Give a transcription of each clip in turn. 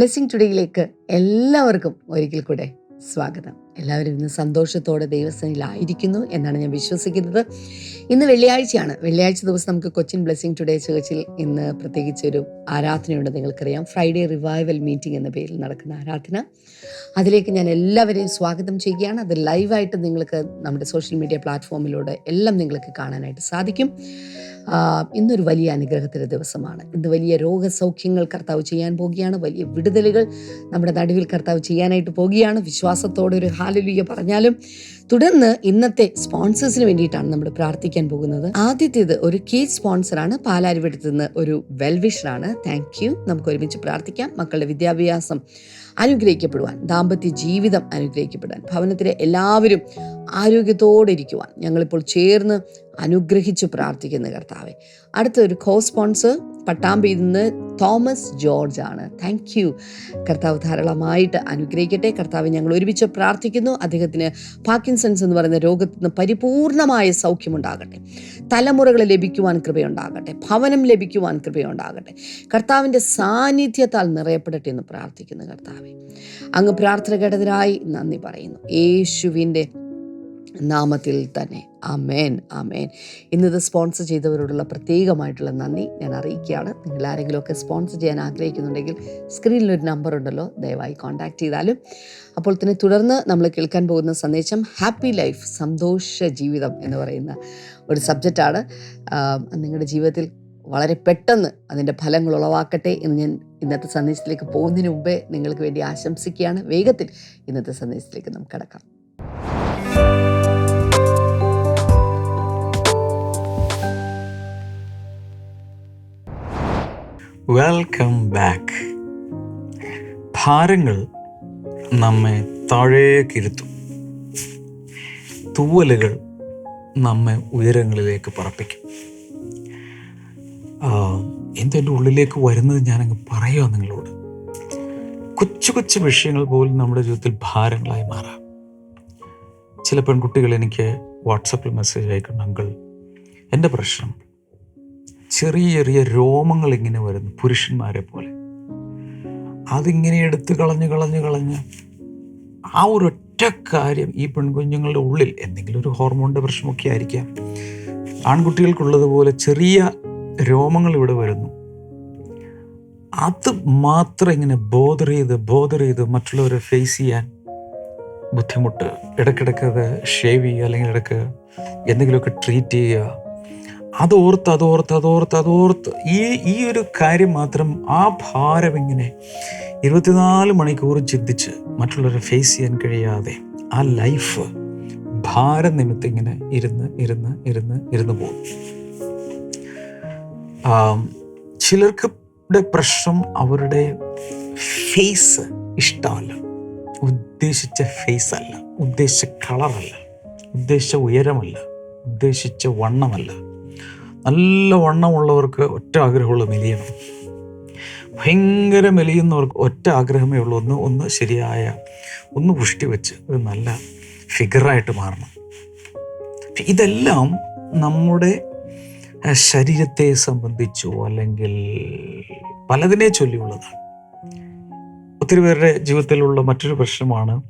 Blessing ടുഡേയിലേക്ക് എല്ലാവർക്കും ഒരിക്കൽ കൂടെ സ്വാഗതം. എല്ലാവരും ഇന്ന് സന്തോഷത്തോടെ ദൈവസ്ഥനിലായിരിക്കുന്നു എന്നാണ് ഞാൻ വിശ്വസിക്കുന്നത്. ഇന്ന് വെള്ളിയാഴ്ചയാണ്. വെള്ളിയാഴ്ച ദിവസം നമുക്ക് കൊച്ചിൻ ബ്ലെസ്സിങ് ടുഡേ ചേർച്ചിൽ ഇന്ന് പ്രത്യേകിച്ച് ഒരു ആരാധനയുണ്ട് നിങ്ങൾക്കറിയാം. ഫ്രൈഡേ റിവൈവൽ മീറ്റിംഗ് എന്ന പേരിൽ നടക്കുന്ന ആരാധന. അതിലേക്ക് ഞാൻ എല്ലാവരെയും സ്വാഗതം ചെയ്യുകയാണ്. അത് ലൈവായിട്ട് നിങ്ങൾക്ക് നമ്മുടെ സോഷ്യൽ മീഡിയ പ്ലാറ്റ്ഫോമിലൂടെ എല്ലാം നിങ്ങൾക്ക് കാണാനായിട്ട് സാധിക്കും. ഇന്നൊരു വലിയ അനുഗ്രഹത്തിന്റെ ദിവസമാണ്. ഇന്ന് വലിയ രോഗസൗഖ്യങ്ങൾ കർത്താവ് ചെയ്യാൻ പോവുകയാണ് വലിയ വിടുതലുകൾ നമ്മുടെ നടുവിൽ കർത്താവ് ചെയ്യാനായിട്ട് പോവുകയാണ് വിശ്വാസത്തോടെ ഒരു ഹാലലുയ്യ പറഞ്ഞാലും തുടർന്ന് ഇന്നത്തെ സ്പോൺസേഴ്സിന് വേണ്ടിയിട്ടാണ് നമ്മൾ പ്രാർത്ഥിക്കാൻ പോകുന്നത്. ആദ്യത്തേത് ഒരു കീ സ്പോൺസറാണ്. പാലാരിവട്ടത്ത് നിന്ന് ഒരു വെൽവിഷറാണ് താങ്ക് യു നമുക്ക് ഒരുമിച്ച് പ്രാർത്ഥിക്കാം. മക്കളുടെ വിദ്യാഭ്യാസം അനുഗ്രഹിക്കപ്പെടുവാൻ ദാമ്പത്യ ജീവിതം അനുഗ്രഹിക്കപ്പെടാൻ ഭവനത്തിലെ എല്ലാവരും ആരോഗ്യത്തോടെ ഇരിക്കുവാൻ ഞങ്ങളിപ്പോൾ ചേർന്ന് അനുഗ്രഹിച്ച് പ്രാർത്ഥിക്കുന്ന കർത്താവെ. അടുത്ത ഒരു കോ സ്പോൺസർ പട്ടാമ്പിയിൽ നിന്ന് തോമസ് ജോർജ് ആണ്. താങ്ക് യു കർത്താവ് ധാരാളമായിട്ട് അനുഗ്രഹിക്കട്ടെ. കർത്താവ് ഞങ്ങൾ ഒരുമിച്ച് പ്രാർത്ഥിക്കുന്നു. അദ്ദേഹത്തിന് പാക്കിൻസൺസ് എന്ന് പറയുന്ന രോഗത്തിൽ നിന്ന് പരിപൂർണമായ സൗഖ്യമുണ്ടാകട്ടെ. തലമുറകൾ ലഭിക്കുവാൻ കൃപയുണ്ടാകട്ടെ. ഭവനം ലഭിക്കുവാൻ കൃപയുണ്ടാകട്ടെ. കർത്താവിന്റെ സാന്നിധ്യത്താൽ നിറയപ്പെടട്ടെ എന്ന് പ്രാർത്ഥിക്കുന്നു കർത്താവെ. അങ്ങ് പ്രാർത്ഥന കേട്ടതിനായി നന്ദി പറയുന്നു. യേശുവിന്റെ നാമത്തിൽ തന്നെ. അമേൻ അമേൻ ഇന്നത് സ്പോൺസർ ചെയ്തവരോടുള്ള പ്രത്യേകമായിട്ടുള്ള നന്ദി. ഞാൻ അറിയിക്കുകയാണ്. നിങ്ങൾ ആരെങ്കിലുമൊക്കെ സ്പോൺസർ ചെയ്യാൻ ആഗ്രഹിക്കുന്നുണ്ടെങ്കിൽ സ്ക്രീനിലൊരു നമ്പർ ഉണ്ടല്ലോ. ദയവായി കോൺടാക്ട് ചെയ്താലും. അപ്പോൾ തന്നെ തുടർന്ന് നമ്മൾ കേൾക്കാൻ പോകുന്ന സന്ദേശം ഹാപ്പി ലൈഫ് സന്തോഷ ജീവിതം എന്ന് പറയുന്ന ഒരു സബ്ജക്റ്റാണ് നിങ്ങളുടെ ജീവിതത്തിൽ വളരെ പെട്ടെന്ന് അതിന്റെ ഫലങ്ങൾ ഉളവാക്കട്ടെ എന്ന് ഞാൻ ഇന്നത്തെ സന്ദേശത്തിലേക്ക് പോകുന്നതിന് മുമ്പേ നിങ്ങൾക്ക് വേണ്ടി ആശംസിക്കുകയാണ്. വേഗത്തിൽ ഇന്നത്തെ സന്ദേശത്തിലേക്ക് നമുക്ക് കടക്കാം. വെൽക്കം ബാക്ക് ഭാരങ്ങൾ നമ്മെ താഴേക്കിരുത്തും തൂവലുകൾ നമ്മെ ഉയരങ്ങളിലേക്ക് പറപ്പിക്കും. എന്തെന്റെ ഉള്ളിലേക്ക് വരുന്നത് ഞാനങ്ങ് പറയുക നിങ്ങളോട്. കൊച്ചു കൊച്ചു വിഷയങ്ങൾ പോലും നമ്മുടെ ജീവിതത്തിൽ ഭാരങ്ങളായി മാറാം. ചില പെൺകുട്ടികൾ എനിക്ക് വാട്സപ്പിൽ മെസ്സേജ് അയക്കുന്നു എന്റെ പ്രശ്നം ചെറിയ ചെറിയ രോമങ്ങൾ ഇങ്ങനെ വരുന്നു പുരുഷന്മാരെ പോലെ? അതിങ്ങനെ എടുത്ത് കളഞ്ഞ് കളഞ്ഞ് കളഞ്ഞ് ആ ഒരു ഒറ്റ കാര്യം ഈ പെൺകുഞ്ഞുങ്ങളുടെ ഉള്ളിൽ എന്തെങ്കിലും ഒരു ഹോർമോണിന്റെ പ്രശ്നമൊക്കെ ആയിരിക്കാം. ആൺകുട്ടികൾക്കുള്ളതുപോലെ ചെറിയ രോമങ്ങൾ ഇവിടെ വരുന്നു. അത് മാത്രം ഇങ്ങനെ ബോധർ ചെയ്ത് ബോധർ ചെയ്ത് മറ്റുള്ളവരെ ഫേസ് ചെയ്യാൻ ബുദ്ധിമുട്ട് ഇടയ്ക്കിടയ്ക്ക് അത് ഷേവ് ചെയ്യുക അല്ലെങ്കിൽ ഇടയ്ക്ക് എന്തെങ്കിലുമൊക്കെ ട്രീറ്റ് ചെയ്യുക അതോർത്ത് അതോർത്ത് അതോർത്ത് അതോർത്ത്. ഈ ഈ ഒരു കാര്യം മാത്രം ആ ഭാരം ഇങ്ങനെ ഇരുപത്തിനാല് മണിക്കൂർ ചിന്തിച്ച് മറ്റുള്ളവരെ ഫേസ് ചെയ്യാൻ കഴിയാതെ ആ ലൈഫ് ഭാരം നിമിത്തം ഇങ്ങനെ ഇരുന്ന് ഇരുന്ന് ഇരുന്ന് ഇരുന്ന് പോകും. ചിലർക്ക് പ്രശ്നം അവരുടെ ഫേസ് ഇഷ്ടമല്ല. ഉദ്ദേശിച്ച ഫേസ് അല്ല. ഉദ്ദേശിച്ച കളറല്ല ഉദ്ദേശിച്ച ഉയരമല്ല. ഉദ്ദേശിച്ച വണ്ണമല്ല. നല്ല വണ്ണമുള്ളവർക്ക് ഒറ്റ ആഗ്രഹമുള്ള മെലിയണം. ഭയങ്കര മെലിയുന്നവർക്ക് ഒറ്റ ആഗ്രഹമേ ഉള്ളൂ. ഒന്ന് ഒന്ന് ശരിയായ ഒന്ന് പുഷ്ടി വെച്ച് ഒരു നല്ല ഫിഗറായിട്ട് മാറണം. ഇതെല്ലാം നമ്മുടെ ശരീരത്തെ സംബന്ധിച്ചോ അല്ലെങ്കിൽ പലതിനെ ചൊല്ലിയുള്ളതാണ്. ഒത്തിരി പേരുടെ ജീവിതത്തിലുള്ള മറ്റൊരു പ്രശ്നമാണ്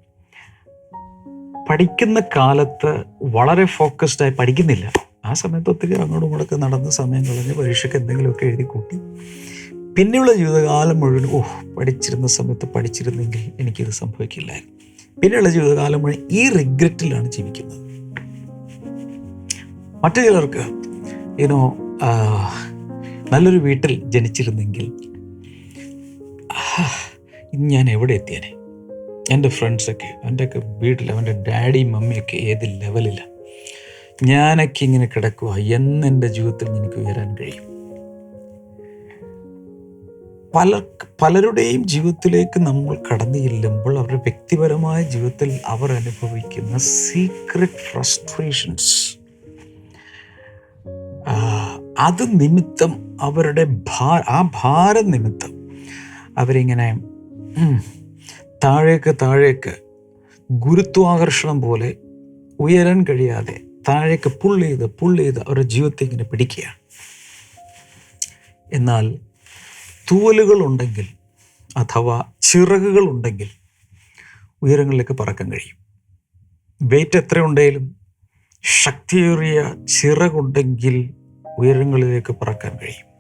പഠിക്കുന്ന കാലത്ത് വളരെ ഫോക്കസ്ഡായി പഠിക്കുന്നില്ല. ആ സമയത്ത് ഒത്തിരി അങ്ങോട്ടും ഇങ്ങോട്ടൊക്കെ നടന്ന് സമയം കളഞ്ഞ് പരീക്ഷയ്ക്ക് എന്തെങ്കിലുമൊക്കെ എഴുതി കൂട്ടി. പിന്നെയുള്ള ജീവിതകാലം മുഴുവൻ ഓഹ് പഠിച്ചിരുന്ന സമയത്ത് പഠിച്ചിരുന്നെങ്കിൽ എനിക്കിത് സംഭവിക്കില്ലായിരുന്നു. പിന്നെയുള്ള ജീവിതകാലം മുഴുവൻ ഈ റിഗ്രറ്റിലാണ് ജീവിക്കുന്നത്. മറ്റു ചിലർക്ക് ഇനോ നല്ലൊരു വീട്ടിൽ ജനിച്ചിരുന്നെങ്കിൽ ഞാൻ എവിടെ എത്തിയേനെ? എന്റെ ഫ്രണ്ട്സൊക്കെ എന്റെയൊക്കെ വീട്ടിൽ അവന്റെ ഡാഡിയും മമ്മിയൊക്കെ ഏത് ലെവലിലാണ് ഞാനൊക്കെ ഇങ്ങനെ കിടക്കുക എന്ന് എന്റെ ജീവിതത്തിൽ എനിക്ക് ഉയരാൻ കഴിയും. പല പലരുടെയും ജീവിതത്തിലേക്ക് നമ്മൾ കടന്നു ചെല്ലുമ്പോൾ അവരുടെ വ്യക്തിപരമായ ജീവിതത്തിൽ അവർ അനുഭവിക്കുന്ന സീക്രട്ട് ഫ്രസ്ട്രേഷൻസ് അത് നിമിത്തം അവരുടെ ഭാ ആ ഭാരം നിമിത്തം അവരിങ്ങനെ താഴേക്ക് താഴേക്ക് ഗുരുത്വാകർഷണം പോലെ ഉയരാൻ കഴിയാതെ താഴേക്ക് പുൾ ചെയ്ത് പുൾ ചെയ്ത് അവരുടെ ജീവിതത്തെ ഇങ്ങനെ പിടിക്കുകയാണ്. എന്നാൽ തൂവലുകൾ ഉണ്ടെങ്കിൽ അഥവാ ചിറകുകൾ ഉണ്ടെങ്കിൽ ഉയരങ്ങളിലേക്ക് പറക്കാൻ കഴിയും. വെയിറ്റ് എത്ര ഉണ്ടെങ്കിലും ശക്തിയേറിയ ചിറകുണ്ടെങ്കിൽ ഉയരങ്ങളിലേക്ക് പറക്കാൻ കഴിയും.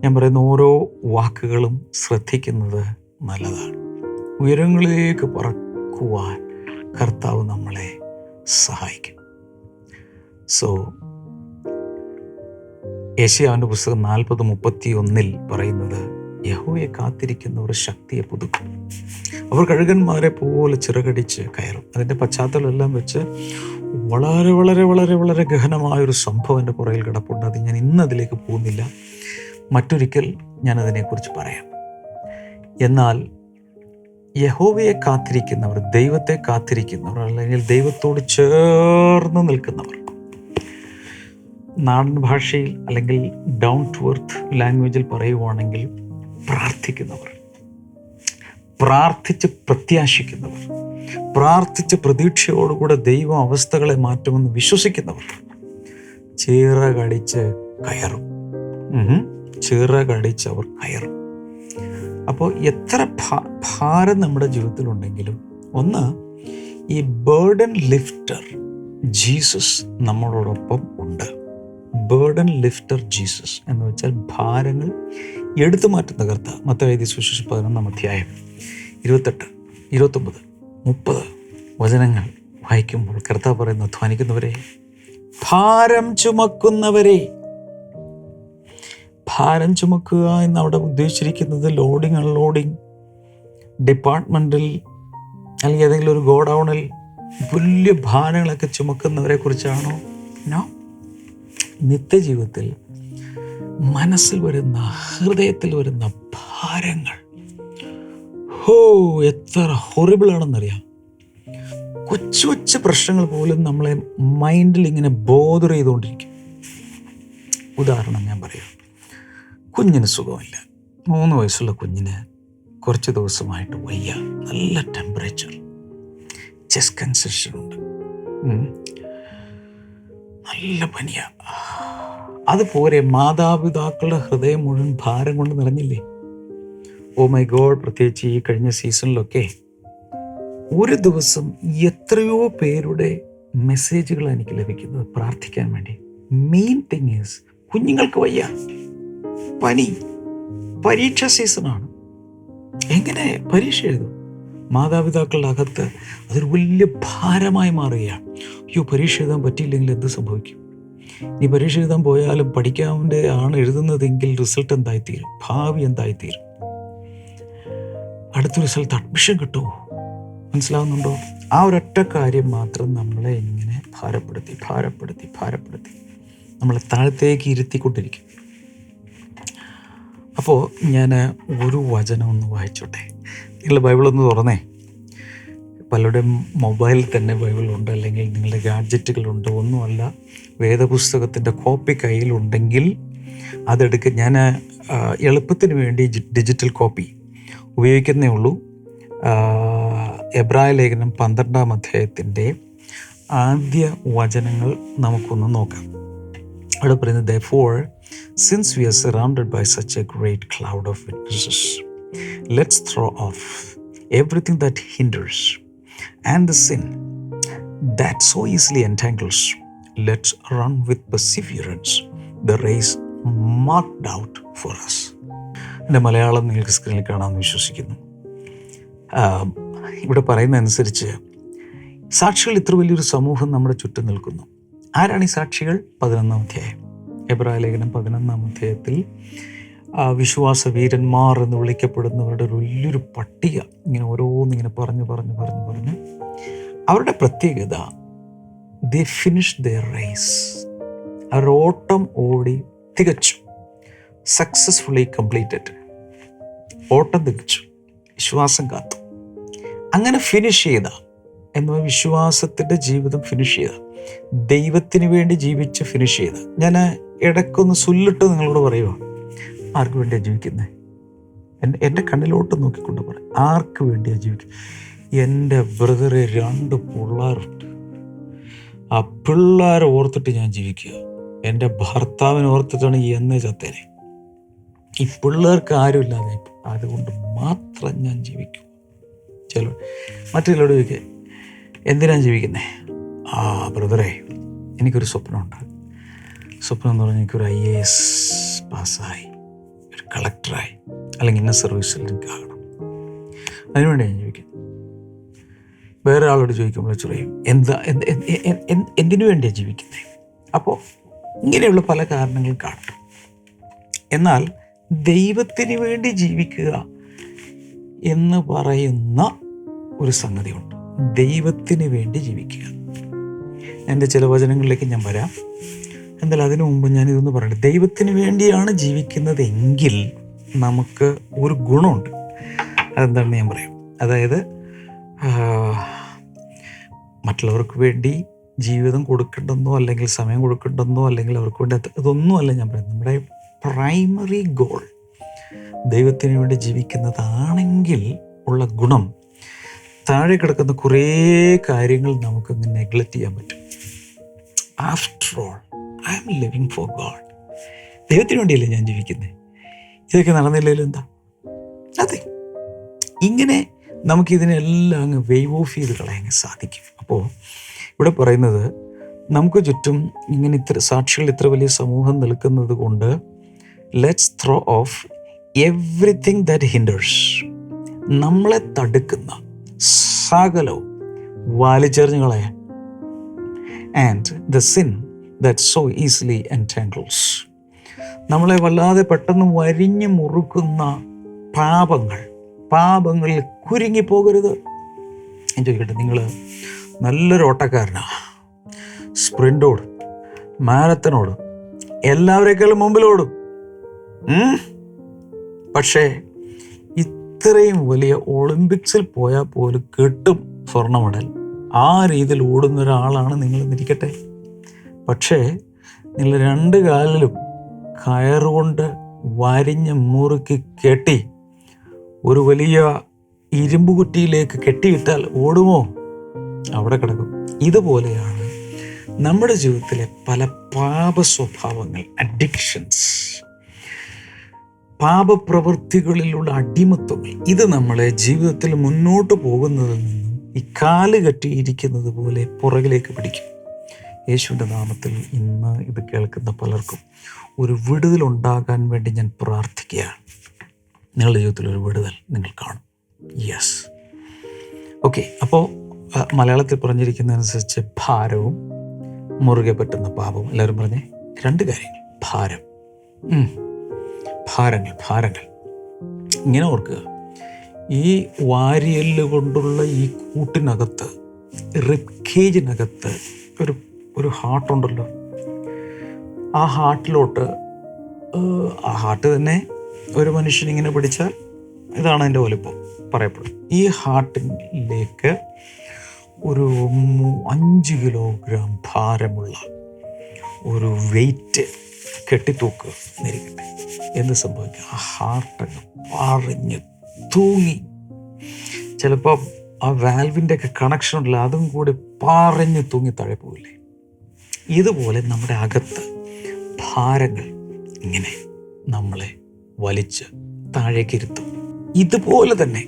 ഞാൻ പറയുന്ന ഓരോ വാക്കുകളും ശ്രദ്ധിക്കുന്നത് നല്ലതാണ്. ഉയരങ്ങളിലേക്ക് പറക്കുവാൻ കർത്താവ് നമ്മളെ സഹായിക്കും. സോ യേശയാവിന്റെ പുസ്തകം നാൽപ്പത് മുപ്പത്തി ഒന്നിൽ പറയുന്നത് യഹോയെ കാത്തിരിക്കുന്നവർ ശക്തിയെ പുതുക്കും. അവർ കഴുകന്മാരെ പോലെ ചിറകടിച്ച് കയറും. അതിന്റെ പശ്ചാത്തലമെല്ലാം വെച്ച് വളരെ വളരെ വളരെ വളരെ ഗഹനമായൊരു സംഭവം എന്റെ പുറകിൽ കിടപ്പുണ്ട്. അത് ഞാൻ ഇന്ന് അതിലേക്ക് പോകുന്നില്ല. മറ്റൊരിക്കൽ ഞാൻ അതിനെക്കുറിച്ച് പറയാം. എന്നാൽ യഹോവയെ കാത്തിരിക്കുന്നവർ ദൈവത്തെ കാത്തിരിക്കുന്നവർ അല്ലെങ്കിൽ ദൈവത്തോട് ചേർന്ന് നിൽക്കുന്നവർ നാടൻ ഭാഷയിൽ അല്ലെങ്കിൽ ഡൗൺ ടു എർത്ത് ലാംഗ്വേജിൽ പറയുവാണെങ്കിൽ പ്രാർത്ഥിക്കുന്നവർ. പ്രാർത്ഥിച്ച് പ്രത്യാശിക്കുന്നവർ. പ്രാർത്ഥിച്ച് പ്രതീക്ഷയോടുകൂടെ ദൈവ അവസ്ഥകളെ മാറ്റുമെന്ന് വിശ്വസിക്കുന്നവർ. ചിറകടിച്ച് കയറും. ചിറകടിച്ച് അവർ കയറും. അപ്പോൾ എത്ര ഭാരം നമ്മുടെ ജീവിതത്തിലുണ്ടെങ്കിലും ഒന്ന് ഈ ബേർഡൻ ലിഫ്റ്റർ ജീസസ് നമ്മളോടൊപ്പം ഉണ്ട്. ബേർഡൻ ലിഫ്റ്റർ ജീസസ് എന്ന് വെച്ചാൽ ഭാരങ്ങൾ എടുത്തു മാറ്റുന്ന കർത്ത മത്തവൈദ്യ സുശേഷ പതിനൊന്നാം അധ്യായം ഇരുപത്തെട്ട് ഇരുപത്തൊമ്പത് മുപ്പത് വചനങ്ങൾ വായിക്കുമ്പോൾ കർത്താവ് പറയുന്ന ധ്വാനിക്കുന്നവരെ ഭാരം ചുമക്കുന്നവരെ ഭാരം ചുമക്കുക എന്ന് അവിടെ ഉദ്ദേശിച്ചിരിക്കുന്നത് ലോഡിങ് അൺലോഡിങ് ഡിപ്പാർട്ട്മെന്റിൽ അല്ലെങ്കിൽ ഏതെങ്കിലും ഒരു ഗോഡൗണിൽ വലിയ ഭാരങ്ങളൊക്കെ ചുമക്കുന്നവരെ കുറിച്ചാണോ? നോ നിത്യജീവിതത്തിൽ മനസ്സിൽ വരുന്ന ഹൃദയത്തിൽ വരുന്ന ഭാരങ്ങൾ. ഹോ എത്ര ഹൊറിബിൾ ആണെന്നറിയാം. കൊച്ചു കൊച്ചു പ്രശ്നങ്ങൾ പോലും നമ്മളെ മൈൻഡിൽ ഇങ്ങനെ ബോധർ ചെയ്തുകൊണ്ടിരിക്കും. ഉദാഹരണം ഞാൻ പറയാം. കുഞ്ഞിന് സുഖമില്ല. മൂന്ന് വയസ്സുള്ള കുഞ്ഞിന് കുറച്ച് ദിവസമായിട്ട് വയ്യ. നല്ല ടെമ്പറേച്ചർ ചെസ്റ്റ് കൺസെഷൻ ഉണ്ട്. നല്ല പനിയ. അതുപോലെ മാതാപിതാക്കളുടെ ഹൃദയം മുഴുവൻ ഭാരം കൊണ്ട് നിറഞ്ഞില്ലേ? ഓ മൈ ഗോഡ് പ്രത്യേകിച്ച് ഈ കഴിഞ്ഞ സീസണിലൊക്കെ ഒരു ദിവസം എത്രയോ പേരുടെ മെസ്സേജുകളാണ് എനിക്ക് ലഭിക്കുന്നത് പ്രാർത്ഥിക്കാൻ വേണ്ടി. മെയിൻ തിങ് ഈസ് കുഞ്ഞുങ്ങൾക്ക് വയ്യ. പനി. പരീക്ഷ സീസണാണ്. എങ്ങനെ പരീക്ഷ എഴുതും? മാതാപിതാക്കളുടെ അകത്ത് അതൊരു വലിയ ഭാരമായി മാറുകയാണ്. അയ്യോ പരീക്ഷ എഴുതാൻ പറ്റിയില്ലെങ്കിൽ എന്ത് സംഭവിക്കും? ഇനി പരീക്ഷ എഴുതാൻ പോയാലും പഠിക്കാവിന്റെ ആണ് എഴുതുന്നതെങ്കിൽ റിസൾട്ട് എന്തായിത്തീരും? ഭാവി എന്തായിത്തീരും? അടുത്ത റിസൾട്ട് അഡ്മിഷൻ കിട്ടുമോ മനസ്സിലാവുന്നുണ്ടോ? ആ ഒരൊറ്റ കാര്യം മാത്രം നമ്മളെ ഇങ്ങനെ ഭാരപ്പെടുത്തി ഭാരപ്പെടുത്തി ഭാരപ്പെടുത്തി. നമ്മളെ താഴത്തേക്ക് ഇരുത്തിക്കൊണ്ടിരിക്കും. അപ്പോൾ ഞാൻ ഒരു വചനം ഒന്ന് വായിച്ചോട്ടെ? നിങ്ങൾ ബൈബിളൊന്ന് തുറന്നേ. പലരുടെയും മൊബൈലിൽ തന്നെ ബൈബിളുണ്ട് അല്ലെങ്കിൽ നിങ്ങളുടെ ഗാഡ്ജറ്റുകളുണ്ട്. ഒന്നുമല്ല വേദപുസ്തകത്തിന്റെ കോപ്പി കയ്യിലുണ്ടെങ്കിൽ അതെടുക്കുക ഞാൻ എളുപ്പത്തിന് വേണ്ടി ഡിജിറ്റൽ കോപ്പി ഉപയോഗിക്കുന്നേ ഉള്ളൂ. എബ്രായ ലേഖനം പന്ത്രണ്ടാം അധ്യായത്തിന്റെ ആദ്യ വചനങ്ങൾ നമുക്കൊന്ന് നോക്കാം. അവിടെ പറയുന്നത് therefore since we are surrounded by such a great cloud of witnesses let's throw off everything that hinders and the sin that so easily entangles. Let's run with perseverance the race marked out for us എന്റെ മലയാളം നിങ്ങൾക്ക് സ്ക്രീനിൽ കാണാമെന്ന് വിശ്വസിക്കുന്നു. ഇവിടെ പറയുന്ന അനുസരിച്ച് സാക്ഷികൾ ഇത്ര വലിയൊരു സമൂഹം നമ്മുടെ ചുറ്റും നിൽക്കുന്നു. ആരാണ് ഈ സാക്ഷികൾ? പതിനൊന്നാം അധ്യായം. എബ്രായ ലേഖനം പതിനൊന്നാം അധ്യായത്തിൽ ആ, വിശ്വാസ വീരന്മാർ എന്ന് വിളിക്കപ്പെടുന്നവരുടെ ഒരു വലിയൊരു പട്ടിക ഇങ്ങനെ ഓരോന്നിങ്ങനെ പറഞ്ഞു പറഞ്ഞു പറഞ്ഞു പറഞ്ഞു. അവരുടെ പ്രത്യേകത ദ ഫിനിഷ് ദ റേസ് അവരുടെ ഓട്ടം ഓടി തികച്ചു. സക്സസ്ഫുള്ളി കംപ്ലീറ്റഡ് ഓട്ടം തികച്ചു. വിശ്വാസം കാത്തു. അങ്ങനെ ഫിനിഷ് ചെയ്ത എന്ന വിശ്വാസത്തിന്റെ ജീവിതം ഫിനിഷ് ചെയ്ത ദൈവത്തിന് വേണ്ടി ജീവിച്ച് ഫിനിഷ് ചെയ്ത. ഞാൻ ഇടയ്ക്കൊന്ന് സുല്ലിട്ട് നിങ്ങളോട് പറയുക ആർക്ക് വേണ്ടിയാണ് ജീവിക്കുന്നത് എന്റെ കണ്ണിലോട്ട് നോക്കിക്കൊണ്ട് പറയും ആർക്ക് വേണ്ടിയാണ് ജീവിക്കുന്നത് എന്റെ ബ്രദറെ രണ്ട് പിള്ളേരുണ്ട്. ആ പിള്ളേരെ ഓർത്തിട്ട് ഞാൻ ജീവിക്കുക. എന്റെ ഭർത്താവിനെ ഓർത്തിട്ടാണ് എന്നെ ചത്തേനെ. ഈ പിള്ളേർക്ക് ആരുമില്ലാതെ അതുകൊണ്ട് മാത്രം ഞാൻ ജീവിക്കും. ചില മറ്റുള്ളവരോട് ചോദിക്കുക എന്തിനാണ് ജീവിക്കുന്നത് ആ ബ്രദറെ എനിക്കൊരു സ്വപ്നമുണ്ട്. സ്വപ്നം എന്ന് പറഞ്ഞാൽ എനിക്കൊരു ഐ എ എസ് പാസ്സായി. കളക്ടറായി അല്ലെങ്കിൽ ഇന്ന സർവീസിൽ എനിക്കാകണം അതിനുവേണ്ടി ഞാൻ ചോദിക്കാം. വേറെ ആളോട് ചോദിക്കുമ്പോൾ ചെറിയും എന്ത് എന്തിനു വേണ്ടിയാണ് ജീവിക്കുന്നത് അപ്പോൾ ഇങ്ങനെയുള്ള പല കാരണങ്ങൾ കാണും. എന്നാൽ ദൈവത്തിന് വേണ്ടി ജീവിക്കുക എന്ന് പറയുന്ന ഒരു സംഗതിയുണ്ട്. ദൈവത്തിന് വേണ്ടി ജീവിക്കുക. എന്റെ ചില വചനങ്ങളിലേക്ക് ഞാൻ വരാം. എന്തായാലും അതിനു മുമ്പ് ഞാൻ ഇതൊന്ന് പറയട്ടെ. ദൈവത്തിന് വേണ്ടിയാണ് ജീവിക്കുന്നതെങ്കിൽ നമുക്ക് ഒരു ഗുണമുണ്ട്. അതെന്താണെന്ന് ഞാൻ പറയാം. അതായത് മറ്റുള്ളവർക്ക് വേണ്ടി ജീവിതം കൊടുക്കണ്ടെന്നോ അല്ലെങ്കിൽ സമയം കൊടുക്കണ്ടെന്നോ അല്ലെങ്കിൽ അവർക്ക് വേണ്ടി ഇതൊന്നുമല്ല ഞാൻ പറയുന്നത്. നമ്മുടെ പ്രൈമറി ഗോൾ ദൈവത്തിന് വേണ്ടി ജീവിക്കുന്നതാണെങ്കിൽ ഉള്ള ഗുണം താഴെ കിടക്കുന്ന കുറേ കാര്യങ്ങൾ നമുക്കങ്ങ് നെഗ്ലക്റ്റ് ചെയ്യാൻ പറ്റും. After all I am living for God ദൈവത്തിന് വേണ്ടിയല്ലേ ഞാൻ ജീവിക്കുന്നത് ഇതൊക്കെ നടന്നില്ലെങ്കിലും എന്താ? അതെ. ഇങ്ങനെ നമുക്കിതിനെല്ലാം അങ്ങ് വേവ് ഓഫ് ചെയ്ത് കളയാൻ സാധിക്കും. അപ്പോൾ ഇവിടെ പറയുന്നത് നമുക്ക് ചുറ്റും ഇങ്ങനെ ഇത്ര സാക്ഷികൾ ഇത്ര വലിയ സമൂഹം നിൽക്കുന്നത് കൊണ്ട് let's throw off everything that hinders നമ്മളെ തടുക്കുന്ന സകലവും വലിച്ചെറിഞ്ഞു കളയാൻ. And the sin that so easily entangles നമ്മളെ വല്ലാതെ പെട്ടെന്ന് വരിഞ്ഞു മുറുക്കുന്ന പാപങ്ങൾ പാപങ്ങളിൽ കുരുങ്ങിപ്പോകരുത്. എന്ന് ചോദിക്കട്ടെ നിങ്ങൾ നല്ലൊരു ഓട്ടക്കാരനാ. സ്പ്രിന്റോട് മാരത്തനോട് എല്ലാവരെക്കാളും മുമ്പിലോടും പക്ഷേ ഇത്രയും വലിയ ഒളിമ്പിക്സിൽ പോയാൽ പോലും കിട്ടും സ്വർണ മെഡൽ. ആ രീതിയിൽ ഓടുന്ന ഒരാളാണ് നിങ്ങൾ എന്നിരിക്കട്ടെ പക്ഷേ നിങ്ങൾ രണ്ട് കാലിലും കയറുകൊണ്ട് വരിഞ്ഞ് മുറുക്കി കെട്ടി ഒരു വലിയ ഇരുമ്പ് കുറ്റിയിലേക്ക് കെട്ടിയിട്ടാൽ ഓടുമോ? അവിടെ കിടക്കും. ഇതുപോലെയാണ് നമ്മുടെ ജീവിതത്തിലെ പല പാപ സ്വഭാവങ്ങൾ അഡിക്ഷൻസ് പാപപ്രവൃത്തികളിലുള്ള അടിമത്വങ്ങൾ. ഇത് നമ്മളെ ജീവിതത്തിൽ മുന്നോട്ട് പോകുന്നതിൽ നിന്നും ഈ കാൽ കെട്ടിയിരിക്കുന്നത് പോലെ പുറകിലേക്ക് പിടിക്കും. യേശുവിന്റെ നാമത്തിൽ ഇന്ന് ഇത് കേൾക്കുന്ന പലർക്കും ഒരു വിടുതൽ ഉണ്ടാകാൻ വേണ്ടി ഞാൻ പ്രാർത്ഥിക്കുകയാണ്. നിങ്ങളുടെ ജീവിതത്തിൽ ഒരു വിടുതൽ നിങ്ങൾ കാണും. യെസ് ഓക്കെ അപ്പോൾ മലയാളത്തിൽ പറഞ്ഞിരിക്കുന്നതനുസരിച്ച് ഭാരവും മുറുകെ പറ്റുന്ന പാപവും. എല്ലാവരും പറഞ്ഞേ രണ്ട് കാര്യങ്ങൾ. ഭാരം. ഭാരങ്ങൾ ഭാരങ്ങൾ. ഇങ്ങനെ ഓർക്കുക. ഈ വാരിയൽ കൊണ്ടുള്ള ഈ കൂട്ടിനകത്ത് റിപ്കേജിനകത്ത് ഒരു ഒരു ഹാർട്ടുണ്ടല്ലോ ആ ഹാർട്ടിലോട്ട് ആ ഹാർട്ട് തന്നെ ഒരു മനുഷ്യൻ ഇങ്ങനെ പിടിച്ചാൽ ഇതാണ് എന്റെ വലിപ്പം പറയപ്പെടും. ഈ ഹാർട്ടിലേക്ക് ഒരു അഞ്ച് കിലോഗ്രാം ഭാരമുള്ള ഒരു വെയിറ്റ് കെട്ടിത്തൂക്കുക എന്നിരിക്കട്ടെ. എന്ത് സംഭവിക്കും? ആ ഹാർട്ട് പറഞ്ഞ് തൂങ്ങി. ചിലപ്പോൾ ആ വാൽവിന്റെ ഒക്കെ കണക്ഷൻ ഉണ്ടല്ലോ അതും കൂടി പറഞ്ഞ് തൂങ്ങി താഴെ പോവില്ലേ? ഇതുപോലെ നമ്മുടെ അകത്ത് ഭാരങ്ങൾ ഇങ്ങനെ നമ്മളെ വലിച്ച് താഴേക്കിരുത്തും ഇതുപോലെ തന്നെ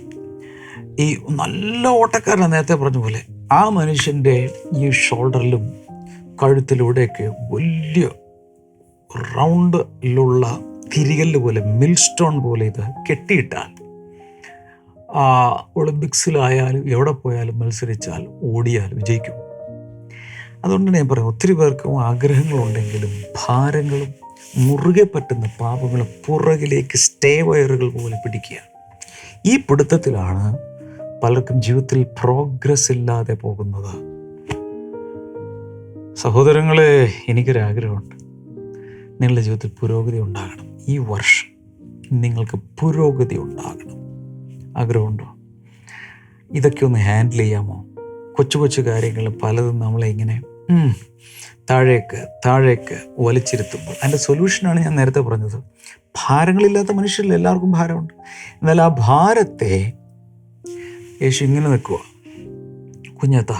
ഈ നല്ല ഓട്ടക്കാരനെ നേരത്തെ പറഞ്ഞ പോലെ ആ മനുഷ്യന്റെ ഈ ഷോൾഡറിലും കഴുത്തിലൂടെയൊക്കെ വലിയ റൗണ്ടിലുള്ള തിരികല്ല് പോലെ മിൽ സ്റ്റോൺ പോലെ ഇത് കെട്ടിയിട്ടാൽ ഒളിമ്പിക്സിലായാലും എവിടെ പോയാലും മത്സരിച്ചാൽ ഓടിയാൽ വിജയിക്കും അതുകൊണ്ടാണ് ഞാൻ പറയാം ഒത്തിരി പേർക്കും ആഗ്രഹങ്ങളുണ്ടെങ്കിലും ഭാരങ്ങളും മുറുകെ പറ്റുന്ന പാപങ്ങളും പുറകിലേക്ക് സ്റ്റേ വയറുകൾ പോലെ പിടിക്കുക ഈ പിടുത്തത്തിലാണ് പലർക്കും ജീവിതത്തിൽ പ്രോഗ്രസ് ഇല്ലാതെ പോകുന്നത്. സഹോദരങ്ങളെ എനിക്കൊരാഗ്രഹമുണ്ട്. നിങ്ങളുടെ ജീവിതത്തിൽ പുരോഗതി ഉണ്ടാകണം. ഈ വർഷം നിങ്ങൾക്ക് പുരോഗതി ഉണ്ടാകണം. ആഗ്രഹമുണ്ടോ? ഇതൊക്കെ ഒന്ന് ഹാൻഡിൽ ചെയ്യാമോ? കൊച്ചു കൊച്ചു കാര്യങ്ങൾ പലതും നമ്മളെ ഇങ്ങനെ താഴേക്ക് താഴേക്ക് വലിച്ചിരുത്തുമ്പോൾ. അതിന്റെ സൊല്യൂഷനാണ് ഞാൻ നേരത്തെ പറഞ്ഞത്. ഭാരങ്ങളില്ലാത്ത മനുഷ്യരിൽ എല്ലാവർക്കും ഭാരമുണ്ട്. എന്നാൽ ആ ഭാരത്തെ യേശു ഇങ്ങനെ നിൽക്കുക കുഞ്ഞത്ത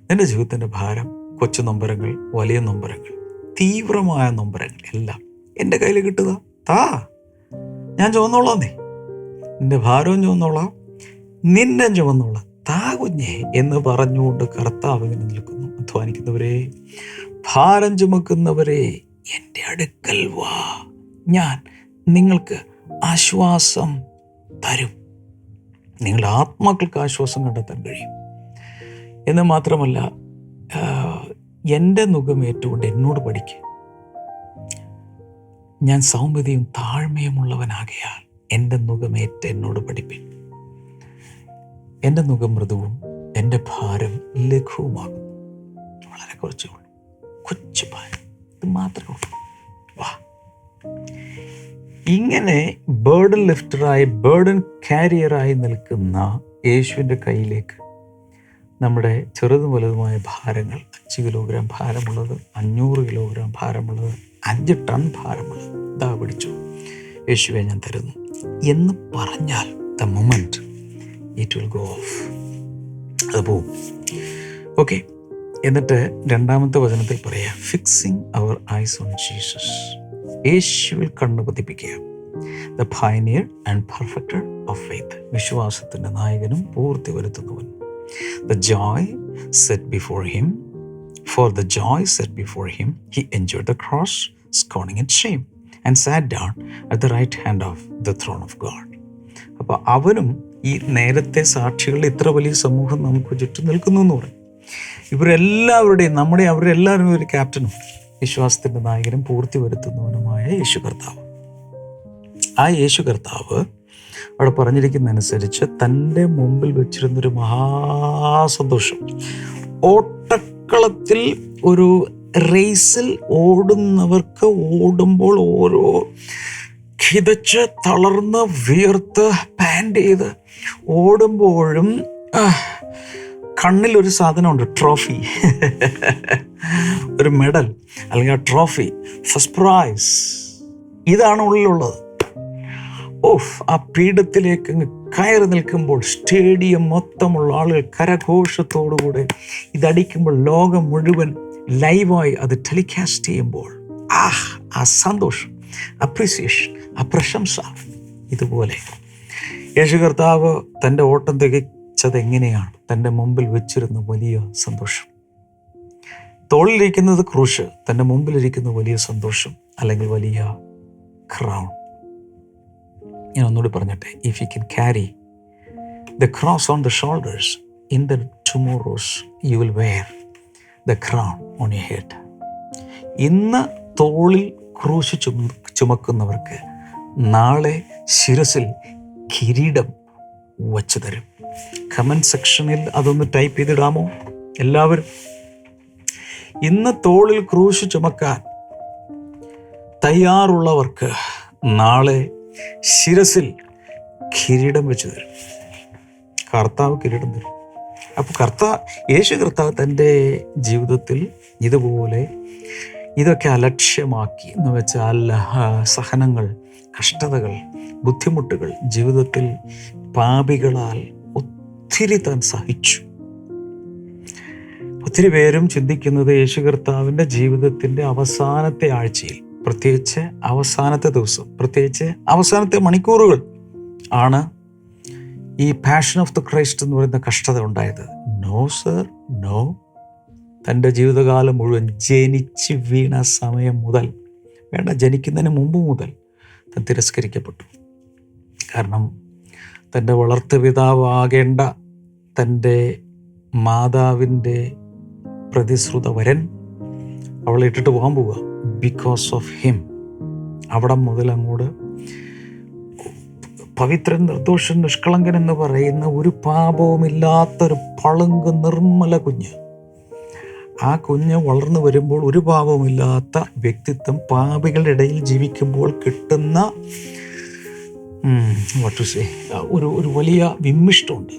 നിന്റെ ജീവിതത്തിന്റെ ഭാരം കൊച്ചു നൊമ്പരങ്ങൾ വലിയ നൊമ്പരങ്ങൾ തീവ്രമായ നൊമ്പരങ്ങൾ എല്ലാം എന്റെ കയ്യിൽ കിട്ടുക. താ ഞാൻ ചുവന്നോളാം നീ. നിന്റെ ഭാരവും ചുവന്നോളാം. നിന്നെ ചുവന്നോളാം. താ കുഞ്ഞേ എന്ന് പറഞ്ഞുകൊണ്ട് കർത്താവ് ഇങ്ങനെ നിൽക്കുന്നു. അധ്വാനിക്കുന്നവരെ ഭാരം ചുമക്കുന്നവരെ എന്റെ അടുക്കൽ വാ. ഞാൻ നിങ്ങൾക്ക് ആശ്വാസം തരും. നിങ്ങളുടെ ആത്മാക്കൾക്ക് ആശ്വാസം കണ്ടെത്താൻ കഴിയും. എന്ന് മാത്രമല്ല എന്റെ നുഖമേറ്റുകൊണ്ട് എന്നോട് പഠിക്കുക ഞാൻ സൗമ്യതയും താഴ്മയുമുള്ളവനാകയാൽ എന്റെ നുഖമേറ്റ് എന്നോട് പഠിപ്പിൻ. എന്റെ മുഖം മൃദുവും എന്റെ ഭാരം ലഘുവുമാകുന്നു വളരെ കുറച്ചേ ഉള്ളൂ കൊച്ചു ഭാരം. ഇത് മാത്രമേ ഉള്ളൂ. വാ. ഇങ്ങനെ ബേർഡൻ ലിഫ്റ്ററായി ബേർഡൻ കാരിയറായി നിൽക്കുന്ന യേശുവിന്റെ കയ്യിലേക്ക് നമ്മുടെ ചെറുതും വലുതുമായ ഭാരങ്ങൾ അഞ്ച് കിലോഗ്രാം ഭാരമുള്ളത് അഞ്ഞൂറ് കിലോഗ്രാം ഭാരമുള്ളത് അഞ്ച് ടൺ ഭാരമുള്ളത് ഇതാ പിടിച്ചു. യേശുവെ ഞാൻ തരുന്നു. എന്ന് പറഞ്ഞാൽ the moment it will go off അത് പോവും. ഓക്കെ എന്നിട്ട് രണ്ടാമത്തെ വചനത്തിൽ പറയാം fixing our eyes on Jesus യേശുവിൽ കണ്ണു പതിപ്പിക്കുക. The pioneer and perfecter of faith വിശ്വാസത്തിന്റെ നായകനും പൂർത്തി വരുത്തുന്നവൻ. The joy set before him for the joy set before him he enjoy the cross scorning its shame and sat down at the right hand of the throne of God അപ്പോൾ അവനും ഈ നേരത്തെ സാക്ഷികളുടെ ഇത്ര വലിയ സമൂഹം നമുക്ക് ചുറ്റും നിൽക്കുന്നു എന്ന് പറയും. ഇവരെല്ലാവരുടെയും നമ്മുടെ അവരെല്ലാവരും ഒരു ക്യാപ്റ്റനും വിശ്വാസത്തിന്റെ നായകനും പൂർത്തി വരുത്തുന്നവനുമായ യേശു കർത്താവ്. ആ യേശു കർത്താവ് അവിടെ പറഞ്ഞിരിക്കുന്നതനുസരിച്ച് തന്റെ മുമ്പിൽ വെച്ചിരുന്നൊരു മഹാസന്തോഷം. ഓട്ടക്കളത്തിൽ ഒരു റേസിൽ ഓടുന്നവർക്ക് ഓടുമ്പോൾ ഓരോ കിതച്ച് തളർന്ന് വിയർത്ത് പാന്റ് ചെയ്ത് ഓടുമ്പോഴും കണ്ണിലൊരു സാധനമുണ്ട് ട്രോഫി ഒരു മെഡൽ അല്ലെങ്കിൽ ആ ട്രോഫി ഫസ്റ്റ് പ്രൈസ് ഇതാണ് ഉള്ളിലുള്ളത്. ഓഫ് ആ പീഠത്തിലേക്ക് കയറി നിൽക്കുമ്പോൾ സ്റ്റേഡിയം മൊത്തമുള്ള ആളുകൾ കരഘോഷത്തോടുകൂടെ ഇതടിക്കുമ്പോൾ ലോകം മുഴുവൻ ലൈവായി അത് ടെലികാസ്റ്റ് ചെയ്യുമ്പോൾ. ആഹ് ആ സന്തോഷം അപ്രീസിയേഷൻ ആ പ്രശംസ ഇതുപോലെ. യേശു കർത്താവ് തന്റെ ഓട്ടം തികച്ചത് എങ്ങനെയാണ്? തന്റെ മുമ്പിൽ വെച്ചിരുന്ന വലിയ സന്തോഷം. തോളിലിരിക്കുന്നത് ക്രൂശ് തന്റെ മുമ്പിലിരിക്കുന്ന വലിയ സന്തോഷം അല്ലെങ്കിൽ വലിയ ക്രൗൺ ഞാൻ ഒന്നുകൂടി പറഞ്ഞിട്ടെ if you can carry the cross on the shoulders in the tomorrows you will wear the crown on you head ഇന്ന് തോളിൽ ക്രൂശ് ചുമ ചുമക്കുന്നവർക്ക് നാളെ ശിരസിൽ കിരീടം വച്ചു തരും. കമന്റ് സെക്ഷനിൽ അതൊന്ന് ടൈപ്പ് ചെയ്തിടാമോ? എല്ലാവരും ഇന്ന് തോളിൽ ക്രൂശ് ചുമക്കാൻ തയ്യാറുള്ളവർക്ക് നാളെ ശിരസിൽ കിരീടം വെച്ച് തരും. കർത്താവ് കിരീടം തരും. അപ്പോൾ കർത്താവ് യേശു കർത്താവ് തന്റെ ജീവിതത്തിൽ ഇതുപോലെ ഇതൊക്കെ അലക്ഷ്യമാക്കി എന്ന് വെച്ചാൽ സഹനങ്ങൾ കഷ്ടതകൾ ബുദ്ധിമുട്ടുകൾ ജീവിതത്തിൽ പാപികളാൽ ഒത്തിരി താൻ സഹിച്ചു. ഒത്തിരി പേരും ചിന്തിക്കുന്നത് യേശു കർത്താവിന്റെ ജീവിതത്തിന്റെ അവസാനത്തെ ആഴ്ചയിൽ പ്രത്യേകിച്ച് അവസാനത്തെ ദിവസം പ്രത്യേകിച്ച് അവസാനത്തെ മണിക്കൂറുകൾ ആണ് ഈ പാഷൻ ഓഫ് ദ ക്രൈസ്റ്റ് എന്ന് പറയുന്ന കഷ്ടത ഉണ്ടായത്. നോ സർ നോ തന്റെ ജീവിതകാലം മുഴുവൻ ജനിച്ച് വീണ സമയം മുതൽ വേണ്ട ജനിക്കുന്നതിന് മുമ്പ് മുതൽ താൻ തിരസ്കരിക്കപ്പെട്ടു. കാരണം തന്റെ വളർത്തുപിതാവാകേണ്ട തന്റെ മാതാവിന്റെ പ്രതിശ്രുത വരൻ അവളെ ഇട്ടിട്ട് പോകാൻ പോവുക. ബിക്കോസ് ഓഫ് ഹിം അവിടെ മുതൽ അങ്ങോട്ട് പവിത്രൻ നിർദോഷൻ നിഷ്കളങ്കൻ എന്ന് പറയുന്ന ഒരു പാപവുമില്ലാത്തൊരു പളുങ്ക് നിർമ്മല കുഞ്ഞ് ആ കുഞ്ഞ് വളർന്നു വരുമ്പോൾ ഒരു പാപമില്ലാത്ത വ്യക്തിത്വം പാപികളുടെ ഇടയിൽ ജീവിക്കുമ്പോൾ കിട്ടുന്ന ഒരു ഒരു വലിയ വിമ്മിഷ്ടമുണ്ട്.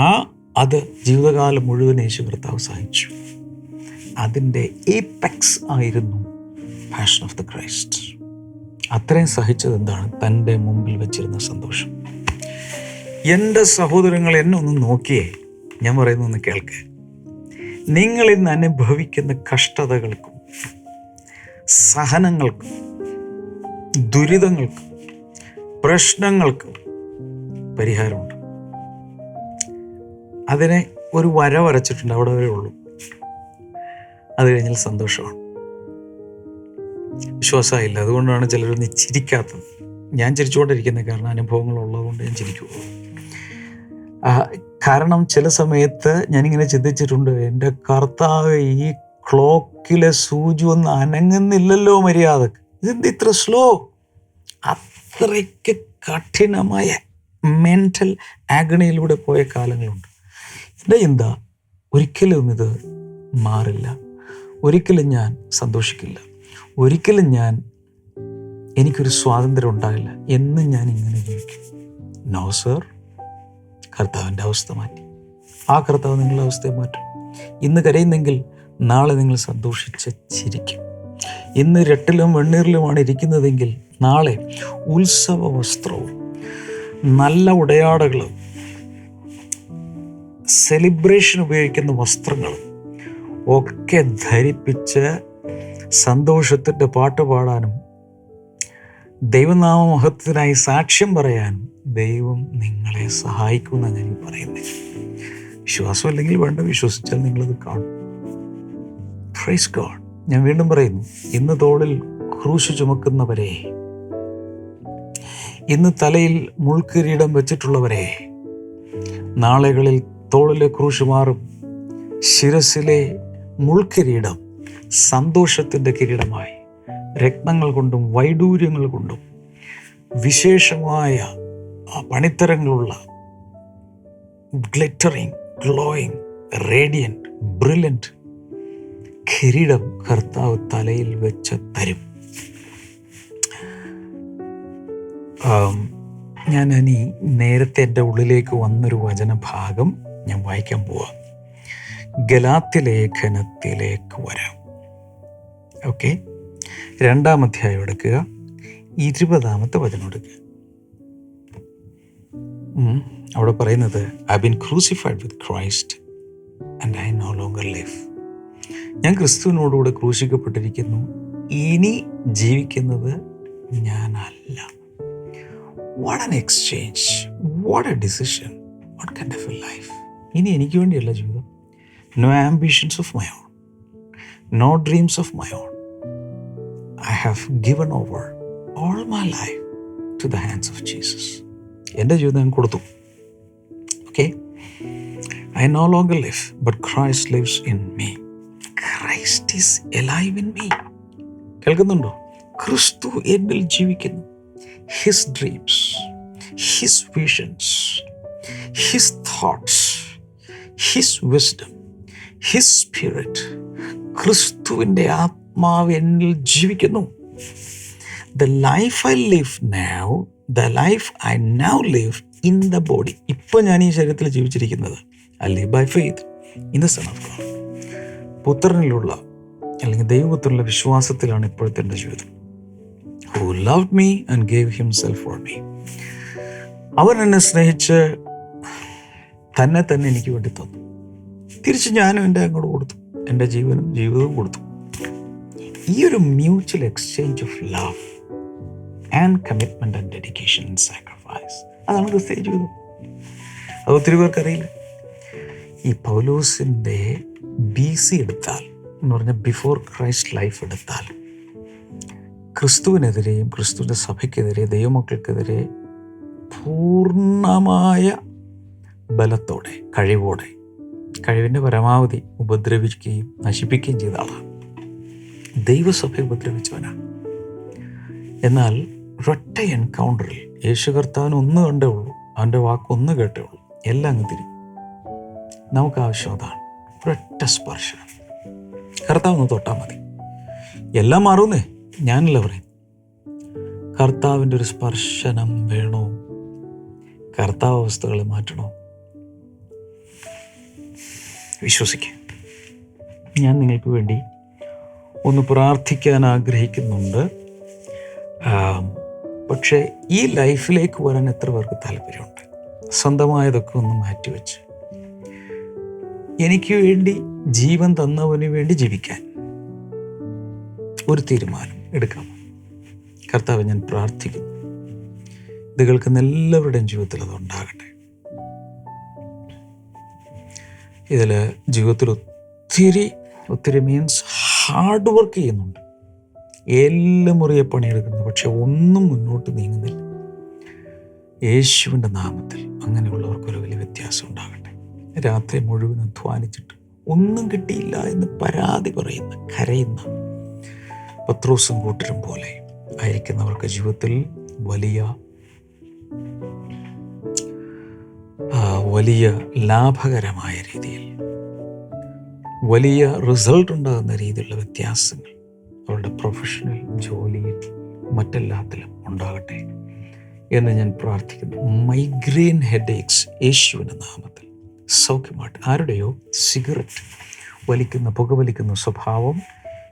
ആ അത് ജീവിതകാലം മുഴുവൻ യേശു കർത്താവ് സഹിച്ചു അതിന്റെ ഏപെക്സ് ആയിരുന്നു പാഷൻ ഓഫ് ദ ക്രൈസ്റ്റ് അത്രയും സഹിച്ചത് എന്താണ്? തന്റെ മുമ്പിൽ വെച്ചിരുന്ന സന്തോഷം. എന്റെ സഹോദരങ്ങൾ എന്നെ ഒന്ന് നോക്കിയേ. ഞാൻ പറയുന്നൊന്ന് കേൾക്ക്. നിങ്ങൾ ഇന്ന് അനുഭവിക്കുന്ന കഷ്ടതകൾക്കും സഹനങ്ങൾക്കും ദുരിതങ്ങൾക്കും പ്രശ്നങ്ങൾക്കും പരിഹാരമുണ്ട്. അതിനെ ഒരു വര വരച്ചിട്ടുണ്ട് അവിടെ വരെ ഉള്ളൂ. അത് കഴിഞ്ഞാൽ സന്തോഷമാണ്. വിശ്വാസമായില്ല. അതുകൊണ്ടാണ് ചിലരൊന്ന് ചിരിക്കാത്തത്. ഞാൻ ചിരിച്ചുകൊണ്ടിരിക്കുന്നത് കാരണം അനുഭവങ്ങൾ ഉള്ളതുകൊണ്ട് ഞാൻ ചിരിക്കുള്ളൂ കാരണം ചില സമയത്ത് ഞാനിങ്ങനെ ചിന്തിച്ചിട്ടുണ്ട് എന്റെ കർത്താവ് ഈ ക്ലോക്കിലെ സൂചി ഒന്ന് അനങ്ങുന്നില്ലല്ലോ മര്യാദയ്ക്ക്. ഇതെന്ത് ഇത്ര സ്ലോ? അത്രയ്ക്ക് കഠിനമായ മെന്റൽ ആഗണിയിലൂടെ പോയ കാലങ്ങളുണ്ട്. എന്റെ ചിന്ത ഒരിക്കലും ഇത് മാറില്ല. ഒരിക്കലും ഞാൻ സന്തോഷിക്കില്ല. ഒരിക്കലും ഞാൻ എനിക്കൊരു സ്വാതന്ത്ര്യം ഉണ്ടാകില്ല എന്ന് ഞാൻ ഇങ്ങനെ ജീവിക്കും നോ സർ? കർത്താവിന്റെ അവസ്ഥ മാറ്റി. ആ കർത്താവ് നിങ്ങളുടെ അവസ്ഥയെ മാറ്റും. ഇന്ന് കരയുന്നെങ്കിൽ നാളെ നിങ്ങൾ സന്തോഷിച്ച് ചിരിക്കും. ഇന്ന് രട്ടിലും വെണ്ണീറിലുമാണ് ഇരിക്കുന്നതെങ്കിൽ നാളെ ഉത്സവ വസ്ത്രവും നല്ല ഉടയാടകളും സെലിബ്രേഷൻ ഉപയോഗിക്കുന്ന വസ്ത്രങ്ങളും ഒക്കെ ധരിപ്പിച്ച് സന്തോഷത്തിന്റെ പാട്ട് പാടാനും ദൈവനാമ മഹത്വത്തിനായി സാക്ഷ്യം പറയാൻ ദൈവം നിങ്ങളെ സഹായിക്കുമെന്നാണ് ഞാൻ പറയുന്നത് വിശ്വാസം അല്ലെങ്കിൽ വേണ്ട വിശ്വസിച്ചാൽ നിങ്ങളത് കാണും. പ്രൈസ് ഗോഡ് ഞാൻ വീണ്ടും പറയുന്നു ഇന്ന് തോളിൽ ക്രൂശ് ചുമക്കുന്നവരെ ഇന്ന് തലയിൽ മുൾക്കിരീടം വെച്ചിട്ടുള്ളവരെ നാളുകളിൽ തോളിലെ ക്രൂശ് മാറും ശിരസിലെ മുൾക്കിരീടം സന്തോഷത്തിന്റെ കിരീടമായി. രത്നങ്ങൾ കൊണ്ടും വൈഡൂര്യങ്ങൾ കൊണ്ടും വിശേഷമായ പണിത്തരങ്ങളുള്ള ഗ്ലിറ്ററിങ് ഗ്ലോയിങ് റേഡിയന്റ് ബ്രില്യന്റ് കിരീടം കർത്താവ് തലയിൽ വെച്ച് തരും. ഞാൻ ഇനി നേരത്തെ എന്റെ ഉള്ളിലേക്ക് വന്നൊരു വചനഭാഗം ഞാൻ വായിക്കാൻ പോവാം. ഗലാത്തി ലേഖനത്തിലേക്ക് വരാം. ഓക്കെ? രണ്ടാം അധ്യായം എടുക്കുക. ഇരുപതാമത്തെ വചനം എടുക്കുക. അവിടെ പറയുന്നത് I been crucified with Christ and I no longer life ഞാൻ ക്രിസ്തുവിനോടുകൂടെ ക്രൂശിക്കപ്പെട്ടിരിക്കുന്നു. ഇനി ജീവിക്കുന്നത് ഞാനല്ല. What an exchange what a decision what kind of a life ഇനി എനിക്ക് വേണ്ടിയല്ല ജീവിതം. No ambitions of my own no dreams of my own I have given over all my life to the hands of Jesus എന്റെ ജീവിതം ഞാൻ കൊടുത്തു. Okay I no longer live but Christ lives in me Christ is alive in me കേൾക്കുന്നുണ്ടോ? ക്രിസ്തു എന്നിൽ ജീവിക്കുന്നു. His dreams his visions his thoughts his wisdom his spirit ക്രിസ്തുവിന്റെ ആത്മാവ് എന്നിൽ ജീവിക്കുന്നു. The life I live now the life I now live in the body ഇപ്പോൾ ഞാൻ ഈ ശരീരത്തിൽ ജീവിച്ചിരിക്കുന്നത്. I live by faith in the Son of God പുത്രനിലുള്ള അല്ലെങ്കിൽ ദൈവപുത്രനുള്ള വിശ്വാസത്തിലാണ് ഇപ്പോഴത്തെ എന്റെ ജീവിതം. Who love me and gave himself for me അവൻ എന്നെ സ്നേഹിച്ച് തന്നെ തന്നെ എനിക്ക് വേണ്ടി തന്നു. തിരിച്ച് ഞാനും എന്റെ അങ്ങോട്ട് കൊടുത്തു. എന്റെ ജീവനും ജീവിതവും കൊടുത്തു. ഈ ഒരു mutual exchange of love and commitment and dedication sacrifice അതാണ് ക്രിസ്ത്യൻ ജീവിതം അത് ഒത്തിരി പേർക്കറിയില്ല. ഈ പൗലോസിന്റെ ബി സി എടുത്താൽ എന്ന് പറഞ്ഞാൽ ബിഫോർ ക്രൈസ്റ്റ് ലൈഫ് എടുത്താൽ ക്രിസ്തുവിനെതിരെയും ക്രിസ്തുവിന്റെ സഭയ്ക്കെതിരെ ദൈവമക്കൾക്കെതിരെ പൂർണമായ ബലത്തോടെ കഴിവോടെ കഴിവിന്റെ പരമാവധി ഉപദ്രവിക്കുകയും നശിപ്പിക്കുകയും ചെയ്ത ആളാണ്. ദൈവസഭയെ ഉപദ്രവിച്ചവനാണ് എന്നാൽ ഒരൊറ്റ എൻകൗണ്ടറിൽ യേശു കർത്താവിന് ഒന്ന് കണ്ടേ ഉള്ളൂ അവന്റെ വാക്ക് ഒന്ന് കേട്ടേ ഉള്ളൂ എല്ലാം അങ്ങ് തിരി നമുക്ക് ആവശ്യം അതാണ് ഒരൊറ്റ സ്പർശനം. കർത്താവ് ഒന്ന് തൊട്ടാൽ മതി. എല്ലാം മാറുന്നേ ഞാനല്ല പറയും കർത്താവിന്റെ ഒരു സ്പർശനം വേണോ? കർത്താവ് അവസ്ഥകളെ മാറ്റണോ? വിശ്വസിക്കുക ഞാൻ നിങ്ങൾക്ക് വേണ്ടി ഒന്ന് പ്രാർത്ഥിക്കാൻ ആഗ്രഹിക്കുന്നുണ്ട്. പക്ഷേ ഈ ലൈഫിലേക്ക് വരാൻ എത്ര പേർക്ക് താല്പര്യമുണ്ട്? സ്വന്തമായതൊക്കെ ഒന്ന് മാറ്റിവെച്ച്. എനിക്ക് വേണ്ടി ജീവൻ തന്നവന് വേണ്ടി ജീവിക്കാൻ ഒരു തീരുമാനം എടുക്കാം കർത്താവ് ഞാൻ പ്രാർത്ഥിക്കുന്നു. ഇത് കേൾക്കുന്ന എല്ലാവരുടെയും ജീവിതത്തിൽ അത് ഉണ്ടാകട്ടെ. ഇതിൽ ജീവിതത്തിൽ ഒത്തിരി ഒത്തിരി മീൻസ് ഹാർഡ് വർക്ക് ചെയ്യുന്നുണ്ട്. എല്ലാം മുറിയെ പണിയെടുക്കുന്നു പക്ഷെ ഒന്നും മുന്നോട്ട് നീങ്ങുന്നില്ല. യേശുവിന്റെ നാമത്തിൽ അങ്ങനെയുള്ളവർക്കൊരു വലിയ വ്യത്യാസം ഉണ്ടാകട്ടെ. രാത്രി മുഴുവൻ അധ്വാനിച്ചിട്ട് ഒന്നും കിട്ടിയില്ല എന്ന് പരാതി പറയുന്ന കരയുന്ന പത്രോസും കൂട്ടരും പോലെ ആയിരിക്കുന്നവർക്ക് ജീവിതത്തിൽ വലിയ വലിയ ലാഭകരമായ രീതിയിൽ വലിയ റിസൾട്ട് ഉണ്ടാകുന്ന രീതിയിലുള്ള വ്യത്യാസങ്ങൾ അവരുടെ പ്രൊഫഷണൽ ജോലിയിൽ മറ്റെല്ലാത്തിലും ഉണ്ടാകട്ടെ എന്ന് ഞാൻ പ്രാർത്ഥിക്കുന്നു. മൈഗ്രെയിൻ ഹെഡ് ഹെഡേക്സ് യേശുവിന്റെ നാമത്തിൽ. സൗഖ്യമായിട്ട് ആരുടെയോ സിഗരറ്റ് വലിക്കുന്ന പുകവലിക്കുന്ന സ്വഭാവം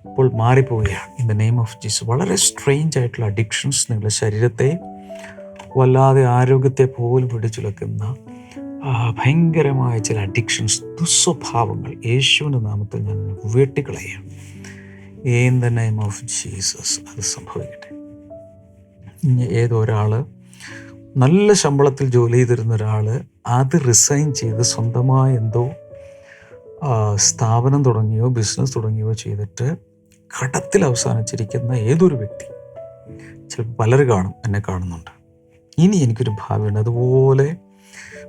ഇപ്പോൾ മാറിപ്പോവുകയാണ്. In the name of Jesus വളരെ സ്ട്രെയിഞ്ച് ആയിട്ടുള്ള അഡിക്ഷൻസ് നിങ്ങളുടെ ശരീരത്തെ വല്ലാതെ ആരോഗ്യത്തെ പോലും പിടിച്ചുലക്കുന്ന ഭയങ്കരമായ ചില അഡിക്ഷൻസ് ദുസ്വഭാവങ്ങൾ യേശുവിന്റെ നാമത്തിൽ ഞാൻ വെട്ടിക്കളയാണ് in the name of Jesus അത് സംഭവിക്കട്ടെ. ഇനി ഏതൊരാൾ നല്ല ശമ്പളത്തിൽ ജോലി ചെയ്തിരുന്ന ഒരാൾ അത് റിസൈൻ ചെയ്ത് സ്വന്തമായ എന്തോ സ്ഥാപനം തുടങ്ങിയോ ബിസിനസ് തുടങ്ങിയോ ചെയ്തിട്ട് കടത്തിൽ അവസാനിച്ചിരിക്കുന്ന ഏതൊരു വ്യക്തി ചിലപ്പോൾ പലർ കാണും എന്നെ കാണുന്നുണ്ട്. ഇനി എനിക്കൊരു ഭാവിയുണ്ട് അതുപോലെ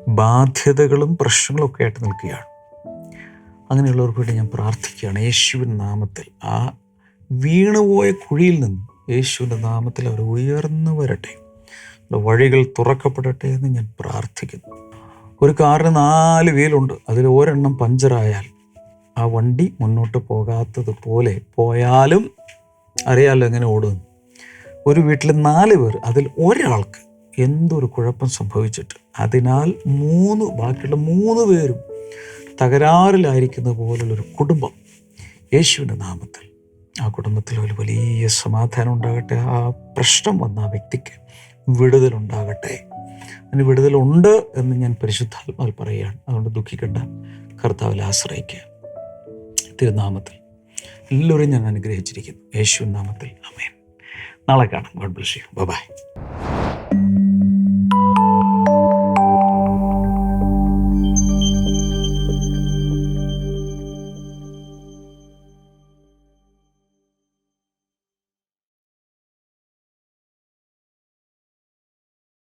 ബാധ്യതകളും പ്രശ്നങ്ങളും ഒക്കെ ആയിട്ട് നിൽക്കുകയാണ്. അങ്ങനെയുള്ളവർക്ക് വേണ്ടി ഞാൻ പ്രാർത്ഥിക്കുകയാണ്. യേശുവിൻ നാമത്തിൽ. ആ വീണുപോയ കുഴിയിൽ നിന്ന് യേശുവിന്റെ നാമത്തിൽ അവർ ഉയർന്നു വരട്ടെ. വഴികൾ തുറക്കപ്പെടട്ടെ എന്ന് ഞാൻ പ്രാർത്ഥിക്കുന്നു. ഒരു കാറിന് നാല് വീലുണ്ട്. അതിൽ ഒരെണ്ണം പഞ്ചറായാൽ ആ വണ്ടി മുന്നോട്ട് പോകാത്തതുപോലെ പോയാലും അറിയാമല്ലോ എങ്ങനെ ഓടുന്നു ഒരു വീട്ടിൽ നാല് പേർ അതിൽ ഒരാൾക്ക് എന്തൊരു കുഴപ്പം സംഭവിച്ചിട്ട് അതിനാൽ മൂന്ന് ബാക്കിയുള്ള മൂന്ന് പേരും തകരാറിലായിരിക്കുന്ന പോലുള്ളൊരു കുടുംബം യേശുവിന്റെ നാമത്തിൽ. ആ കുടുംബത്തിൽ ഒരു വലിയ സമാധാനം ഉണ്ടാകട്ടെ. ആ പ്രശ്നം വന്ന ആ വ്യക്തിക്ക് വിടുതലുണ്ടാകട്ടെ അതിന് വിടുതലുണ്ട് എന്ന് ഞാൻ പരിശുദ്ധാത്മാൽ പറയുകയാണ്. അതുകൊണ്ട് ദുഃഖിക്കേണ്ട കർത്താവിൽ ആശ്രയിക്കുക. തിരുനാമത്തിൽ എല്ലാവരെയും ഞാൻ അനുഗ്രഹിച്ചിരിക്കുന്നു. യേശു നാമത്തിൽ. അമേൻ നാളെ കാണാം. God bless you. ബൈ.